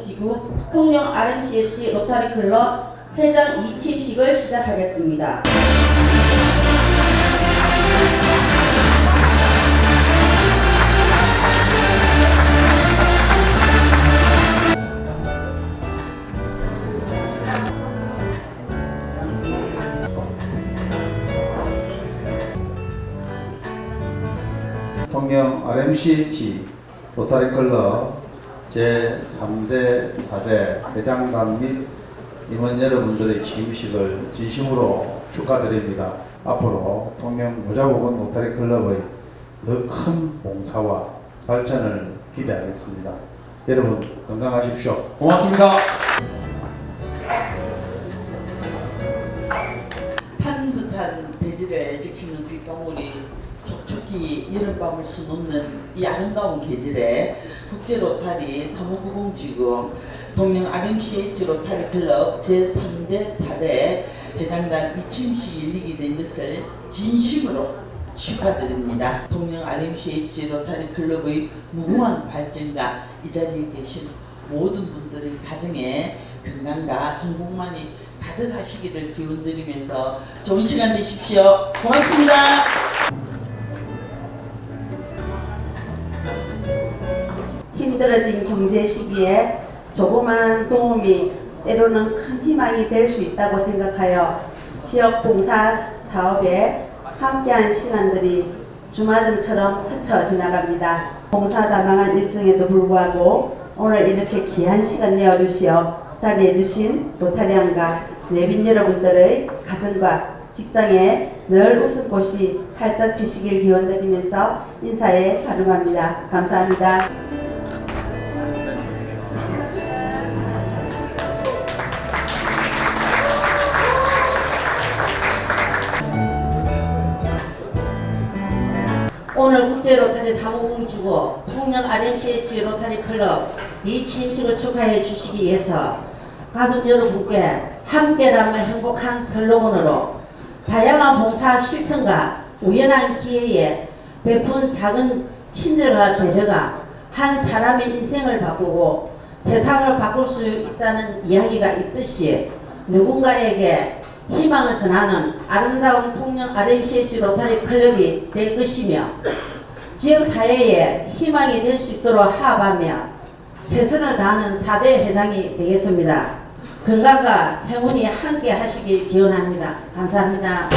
지구 통영 RMCH 로타리 클럽 회장 이침식을 시작하겠습니다. 통영 RMCH 로타리 클럽 제3대 4대 회장단 및 임원 여러분들의 취임식을 진심으로 축하드립니다. 앞으로 통영 모자보건 로타리 클럽의 더 큰 봉사와 발전을 기대하겠습니다. 여러분 건강하십시오. 고맙습니다. 탄 듯한 대지를 지키는 빗방울이 촉촉히 여름밤을 수놓는 이 아름다운 계절에 국제 로타리 사무구공 지구 동영 RMCH 로타리 클럽 제3대 4대 회장단 이침식이 열리게 된 것을 진심으로 축하드립니다. 동영 RMCH 로타리 클럽의 무궁한 발전과 이 자리에 계신 모든 분들의 가정에 건강과 행복만이 가득하시기를 기원 드리면서 좋은 시간 되십시오. 고맙습니다. 힘들어진 경제 시기에 조그만 도움이 때로는 큰 희망이 될 수 있다고 생각하여 지역 봉사 사업에 함께한 시간들이 주마등처럼 스쳐 지나갑니다. 봉사 다망한 일정에도 불구하고 오늘 이렇게 귀한 시간 내어주시어 자리해주신 로타리안과 내빈 여러분들의 가정과 직장에 늘 웃음꽃이 활짝 피시길 기원드리면서 인사에 발음합니다. 감사합니다. 오늘 국제 로타리 사무공지구 통영 RMCH 로타리 클럽 이 취임식을 축하해 주시기 위해서 가족 여러분께 함께라면 행복한 슬로건으로 다양한 봉사 실천과 우연한 기회에 베푼 작은 친절과 배려가 한 사람의 인생을 바꾸고 세상을 바꿀 수 있다는 이야기가 있듯이 누군가에게 희망을 전하는 아름다운 통영 RMCH 로타리 클럽이 될 것이며 지역사회에 희망이 될 수 있도록 하합하며 최선을 다하는 4대 회장이 되겠습니다. 건강과 행운이 함께 하시길 기원합니다. 감사합니다.